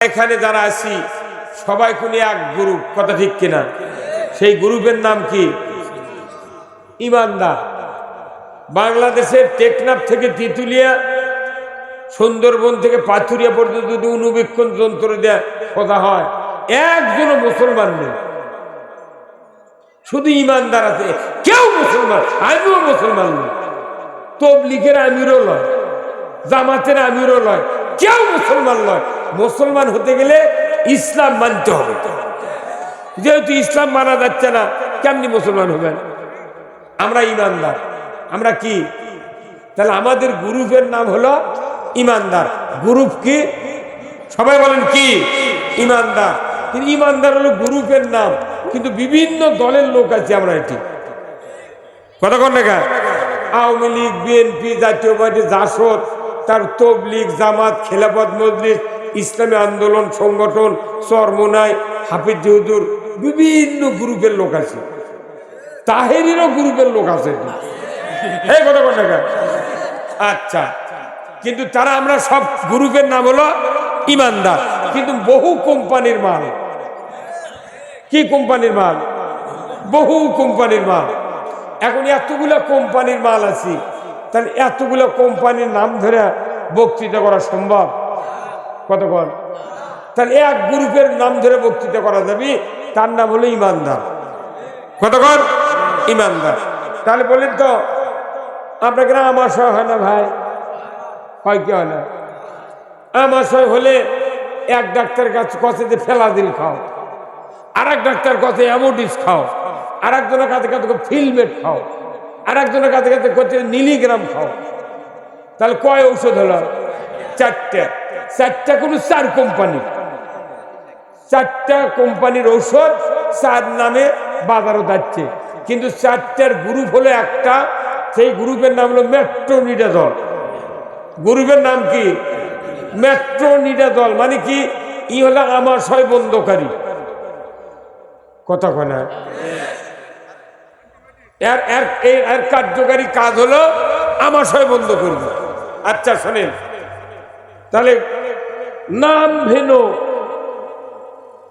এখানে যারা আছি, সবাই কোন এক গ্রুপ, কথা ঠিক কিনা? সেই গ্রুপের নাম কি? ইমানদার। বাংলাদেশের টেকনাফ থেকে তিতুলিয়া, সুন্দরবন থেকে পাথুরিয়া পর্যন্ত যদি অনুবীক্ষণ যন্ত্র দেয়া কথা হয়, একজনও মুসলমান নেই। শুধু ইমানদার আছে। কেউ মুসলমান, আমিও মুসলমান নই। তবলিগের আমিরও লয়, জামাতের আমিরও লয়। কেউ মুসলমান নয়। মুসলমান হতে গেলে ইসলাম মানতে হবে। যেহেতু ইসলাম মানা যাচ্ছে না, কেমনি মুসলমান হবেন? আমরা ইমানদার। আমরা কি? তাহলে আমাদের গ্রুপের নাম হলো ইমানদার। গ্রুপ কি? সবাই বলেন কি? ইমানদার। কিন্তু ইমানদার হলো গ্রুপের নাম। কিন্তু বিভিন্ন দলের লোক আছে আমরা এটি। কন লেখা Awami League, BNP, Jatiya Party, Jasad তার তবলিগ, জামাত, খেলাফত মজলিস, ইসলামী আন্দোলন, সংগঠন, চরমোনাই, হাফিজ জহুদুর বিভিন্ন গ্রুপের লোক আছে। তাহেরিরও গ্রুপের লোক আছে। কথা আচ্ছা কিন্তু তারা আমরা সব গ্রুপের নাম হলো ইমানদার। কিন্তু বহু কোম্পানির মাল। কি কোম্পানির মাল? বহু কোম্পানির মাল। এখন এতগুলো কোম্পানির মাল আছে। তাহলে এতগুলো কোম্পানির নাম ধরে বক্তৃতা করা সম্ভব? কতক্ষণ তাহলে এক গ্রুপের নাম ধরে বক্তৃতা করা যাবে, তার নাম হলো ইমানদার। কতক্ষণ ইমানদার। তাহলে বলেন তো না আমার সহ হয় না ভাই? হয় কি হয় না? আমাশয় হলে এক ডাক্তার কাছে কাছে যে ফেলাদিল খাও আর এক ডাক্তার কাছে অ্যামোডিস খাও আর একজনের কাছে কাছে ফিলমেট খাও আর একজনের কাছে কাছে করছে, মিলিগ্রাম খাও। তাহলে কয় ঔষধ হলো? চারটে। চারটা কোনো চার কোম্পানি। চারটা কোম্পানির ঔষধ চার নামে বাজারও যাচ্ছে। কিন্তু চারটার গ্রুপ হলো একটা, সেই গ্রুপের নাম হলো মেট্রোনিডাজল। গ্রুপের নাম কি? মেট্রোনিডাজল মানে কি? ই হলো আমার আমাশয় বন্ধকারী। কথা কয় না? এর এর কার্যকারী কাজ হলো আমাশয় বন্ধ করবে। আচ্ছা শোনেন। তাহলে নাম ভেনো,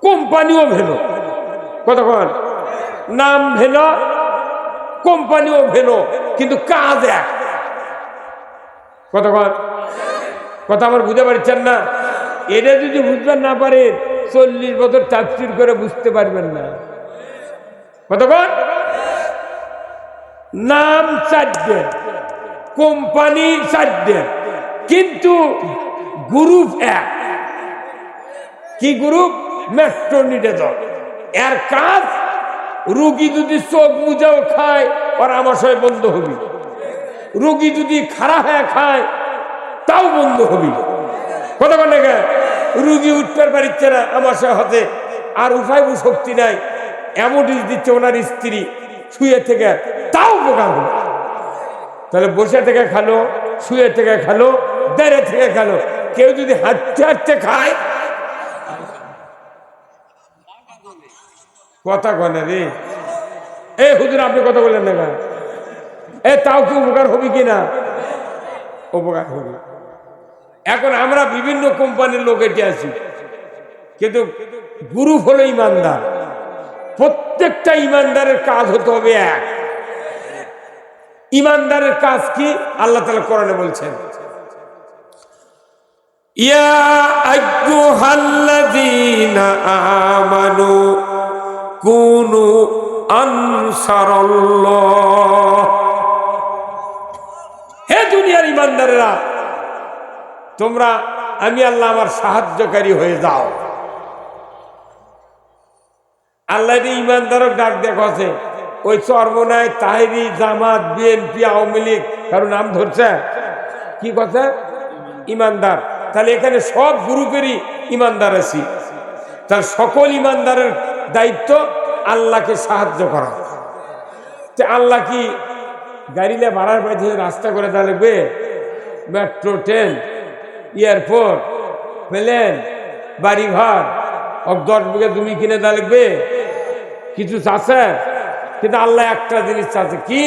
কোম্পানিও ভেনো। কতক্ষণ নাম ভেনো, কোম্পানিও ভেনো, কিন্তু কাজ এক। কতক্ষণ কথা আমার বুঝতে পারছেন না? এটা যদি বুঝতে না পারেন, চল্লিশ বছর চাকরির করে বুঝতে পারবেন না। কতক্ষণ নাম চারটে, কোম্পানি চারটে, কিন্তু গ্রুপ এক। কি গ্রুপ মেট্রোনিডেজল এর কাজ, রুগী যদি চোখ মুজাও খায় ওর বন্ধ হবি। রুগী যদি খারাপ হয়ে খায়, তাও বন্ধ হবি। কথা বলে রুগী উঠতে পারছে না আমাশয় হতে। আর উঠাইব শক্তি নাই। এমনই দিচ্ছে ওনার স্ত্রী। শুয়ে থেকে তাও হবে তাহলে বসে থেকে খালো, শুয়ে থেকে খালো দাঁড়িয়ে থেকে খালো। কেউ যদি হাঁটতে হাঁটতে খায়, কথা কনে রে। এ হুজুর, আপনি কথা বললেন না কেন? এ তাও কি উপকার হবে কি না? উপকার হবে। এখন আমরা বিভিন্ন কোম্পানির লোক এটি আছি, কিন্তু গ্রুপ হলো ইমানদার। প্রত্যেকটা ইমানদারের কাজ হতে হবে এক। ইমানদারের কাজ কি? আল্লাহ তালা কোরআনে বলছেন, ইয়া হে দুনিয়ার ইমানদারেরা, তোমরা আমি আল্লাহ আমার সাহায্যকারী হয়ে যাও। আল্লাহ ইমানদারক ডাক দেখো আছে ওই চর্মনায় তাহেরি, জামাত, বিএনপি, আওয়ামী লীগ, কারও নাম ধরছে? কি কথা? ইমানদার। তাহলে এখানে সব গ্রুপেরই ইমানদার আছি। তার সকল ইমানদারের দায়িত্ব আল্লাহকে সাহায্য করা। তো আল্লাহ কি গাড়িলে ভাড়ার পাইতে রাস্তা করে দেওয়া লাগবে? মেট্রো, ট্রেন, এয়ারপোর্ট, প্লেন, বাড়িঘর দশ বিঘা কিনে দেওয়া লাগবে? কিছু চাষে কিন্তু আল্লাহ একটা জিনিস চাচ্ছে কি?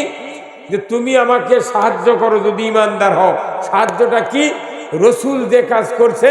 যে তুমি আমাকে সাহায্য করো যদি ইমানদার হও। সাহায্যটা কি? রসুল যে কাজ করছে